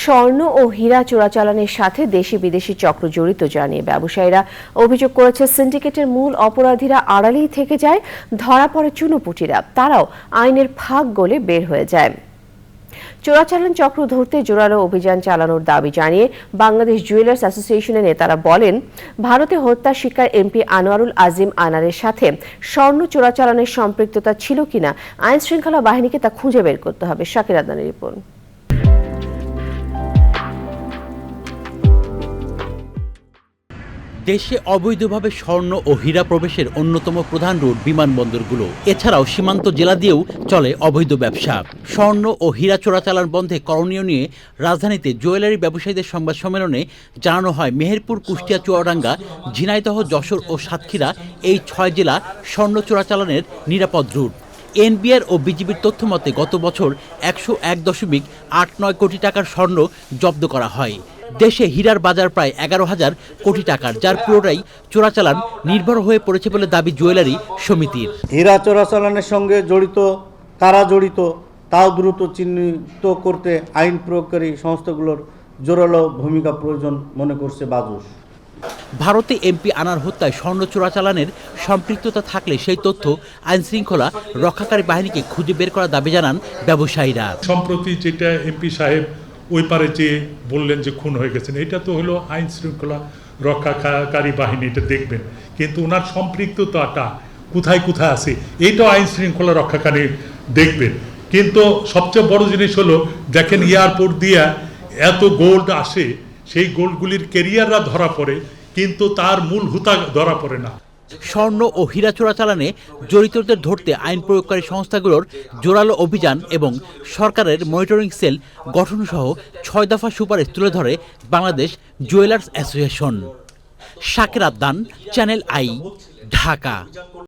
স্বর্ণ ও হীরা চোরাচালানের সাথে দেশি বিদেশি চক্র জড়িত জানিয়ে ব্যবসায়ীরা অভিযোগ করেছে, সিন্ডিকেটের মূল অপরাধীরা আড়ালেই থেকে যায়, ধরা পড়ে চুনোপুটিরা, তারাও আইনের ফাঁক গলে বের হয়ে যায়। চোরাচালান চক্র ধরতে জোরালো অভিযান চালানোর দাবি জানিয়ে বাংলাদেশ জুয়েলার্স অ্যাসোসিয়েশনের নেতারা বলেন, ভারতে হত্যার শিকার এমপি আনোয়ারুল আজিম আনারের সাথে স্বর্ণ চোরাচালানের সম্পৃক্ততা ছিল কিনা আইন শৃঙ্খলা বাহিনীকে তা খুঁজে বের করতে হবে, শাকির আদনানের রিপোর্ট। দেশে অবৈধভাবে স্বর্ণ ও হীরা প্রবেশের অন্যতম প্রধান রুট বিমানবন্দরগুলো। এছাড়াও সীমান্ত জেলা দিয়েও চলে অবৈধ ব্যবসা। স্বর্ণ ও হীরা চোরাচালান বন্ধে করণীয় নিয়ে রাজধানীতে জুয়েলারি ব্যবসায়ীদের সংবাদ সম্মেলনে জানানো হয় মেহেরপুর, কুষ্টিয়া, চুয়াডাঙ্গা, ঝিনাইদহ, যশোর ও সাতক্ষীরা এই ছয় জেলা স্বর্ণ চোরাচালানের নিরাপদ রুট। এনবিআর ও বিজিবির তথ্য মতে গত বছর একশো এক দশমিক আট নয় কোটি টাকার স্বর্ণ জব্দ করা হয়। দেশে হীরার বাজার প্রায় এগারো হাজার কোটি টাকার যার পুরোটাই চোরাচালান নির্ভর হয়ে পড়েছে বলে দাবি জুয়েলারি সমিতির। হীরা চোরাচালানের সঙ্গে জড়িত কারা জড়িত তাও দ্রুত চিহ্নিত করতে আইন প্রয়োগকারী সংস্থাগুলোর জোরালো ভূমিকা প্রয়োজন মনে করছে বাজুস ভারতে এমপি আনার হত্যায় স্বর্ণ চোরাচালানের সম্পৃক্ততা থাকলে সেই তথ্য আইন শৃঙ্খলা রক্ষাকারী বাহিনীকে খুঁজে বের করার দাবি জানান ব্যবসায়ীরা। সম্প্রতি যেটা এমপি সাহেব ওই পারে যে বললেন যে খুন হয়ে গেছেন, এটা তো হলো আইন শৃঙ্খলা রক্ষাকারী বাহিনী, এটা দেখবেন। কিন্তু ওনার সম্পৃক্ততাটা কোথায় কোথায় আছে এইটাও আইন শৃঙ্খলা রক্ষাকারী দেখবেন। কিন্তু সবচেয়ে বড় জিনিস হলো, দেখেন এয়ারপোর্ট দিয়া এত গোল্ড আসে, সেই গোল্ডগুলির কেরিয়াররা ধরা পড়ে, কিন্তু তার মূল হুতা ধরা পড়ে না। স্বর্ণ ও হীরা চোরাচালানে জড়িতদের ধরতে আইন প্রয়োগকারী সংস্থাগুলোর জোরালো অভিযান এবং সরকারের মনিটরিং সেল গঠন সহ ছয় দফা সুপারিশ তুলে ধরে বাংলাদেশ জুয়েলার্স অ্যাসোসিয়েশন। শাকের আদান চ্যানেল আই, ঢাকা।